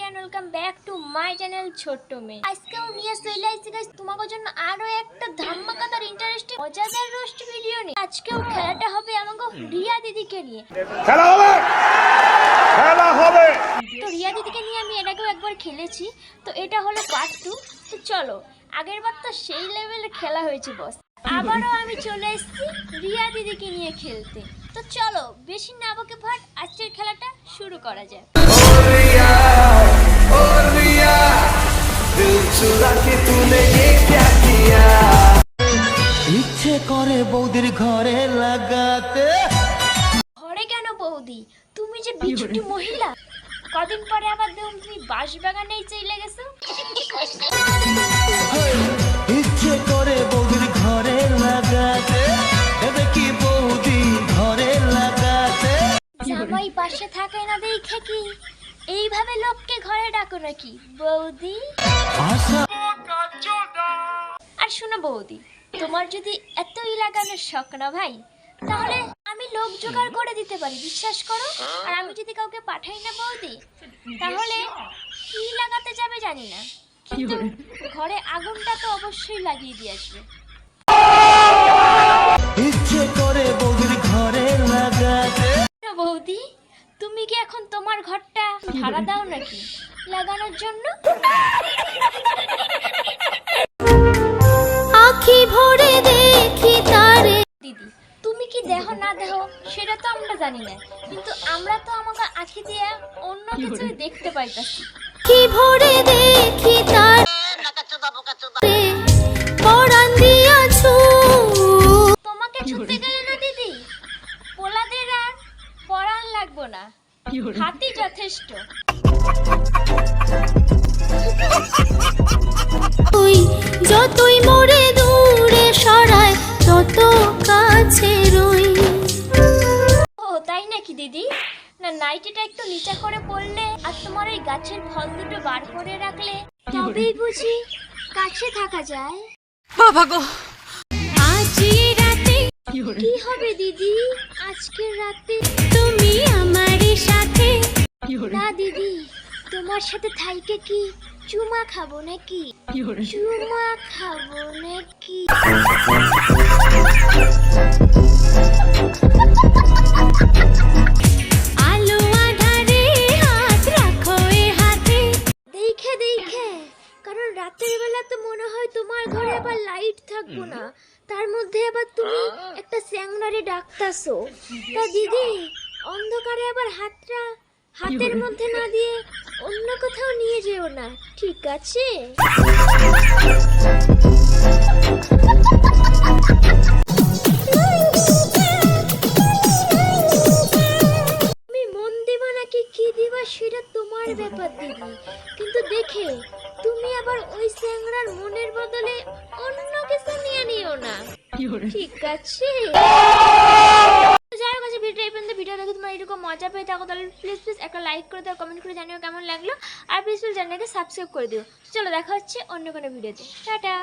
And welcome back to my channel ছোট্ট মেয়ে। আজকেও নিয়ে চলে আসছি guys তোমাদের জন্য আরও একটা ধামাকাদার ইন্টারেস্টিং মজাদার রোস্ট ভিডিও নিয়ে। আজকেও খেলাটা হবে আমাকে রিয়া দিদিকে নিয়ে। খেলা হবে! খেলা হবে! তো রিয়া দিদিকে নিয়ে আমি এর আগেও একবার খেলেছি তো এটা হলো পার্ট টু তো চলো আগের বার তো সেই লেভেলের খেলা হয়েছে বস আবারও আমি চলে এসেছি রিয়া দিদিকে নিয়ে খেলতে। তো চলো বেশি না বকে ভাট আজকের খেলাটা শুরু করা যায় ইচ্ছে করে বৌদির ঘরে লাগাতে। ঘরে কেন বৌদি? তুমি যে বিচুটি মহিলা। কদিন পরে আবার দেখুন তুমি বাঁশ বাগানেই চলে গেছো। জামাই পাশে থাকে না দেখে কি? এইভাবে লোককে ঘরে ডাকো নাকি বৌদি? আর শোনো বৌদি তোমার যদি এতই লাগানোর শখ না ভাই তাহলে আমি লোক জোগাড় করে দিতে পারি বিশ্বাস করো? আর আমি যদি কাউকে পাঠাই না বৌদি তাহলে কি লাগাতে যাবে জানি না। কিন্তু ঘরে আগুনটা তো অবশ্যই লাগিয়ে দিয়ে আসবে। বৌদি তুমি কি এখন তোমার ঘরটা ভাড়া দাও নাকি? লাগানোর জন্য? আখি ভরে দেখি তারে। দিদি তুমি কি দেহ না দেহ সেটা তো আমরা জানি না। কিন্তু আমরা তো আমাকে আখি দিয়ে অন্য কিছু দেখতে পাইতাছি। কি ভরে দেখি তারে। হাতি তুই যতই মোরে দূরে সরায় তত কাছে রই। ও তাই নাকি দিদি? না নাইটিটা একটু নিচা করে পড়লে আর তোমার এই গাছের ফল দুটো বার করে রাখলে তবেই বুঝি কাছে থাকা যায়। আজি রাতে কি হবে দিদি? আজকের রাতে তোমার সাথে থাইকে কি চুমা খাব নাকি? চুমা খাব নাকি? আলো আধারে হাত রাখো এ হাতে। দেখে দেখে। কারণ রাতের বেলা তো মনে হয় তোমার ঘরে আবার লাইট থাকব না। তার মধ্যে আবার তুমি একটা স্যাংনারে ডাকতাছো। তা দিদি অন্ধকারে আবার হাতটা হাতের মধ্যে না দিয়ে অন্য কোথাও নিয়ে যেও না ঠিক আছে? তুমি মন দিবা নাকি কি দিবা সেটা তোমার ব্যাপার দিদি। কিন্তু দেখে তুমি আবার ওই স্যাংরার মনের বদলে অন্য কিছু নিয়ে নিও না। ঠিক আছে? হোক ভিডিও এই পর্যন্ত। ভিডিও দেখে তোমার এরকম মজা পেয়ে থাকো, তাহলে প্লিজ প্লিজ একটা লাইক করে দাও কমেন্ট করে জানিও কেমন লাগল। আর প্লিজ প্লিজ চ্যানেলকে সাবস্ক্রাইব করে দিও। চলো দেখা হচ্ছে অন্য কোনো ভিডিওতে। টাটা!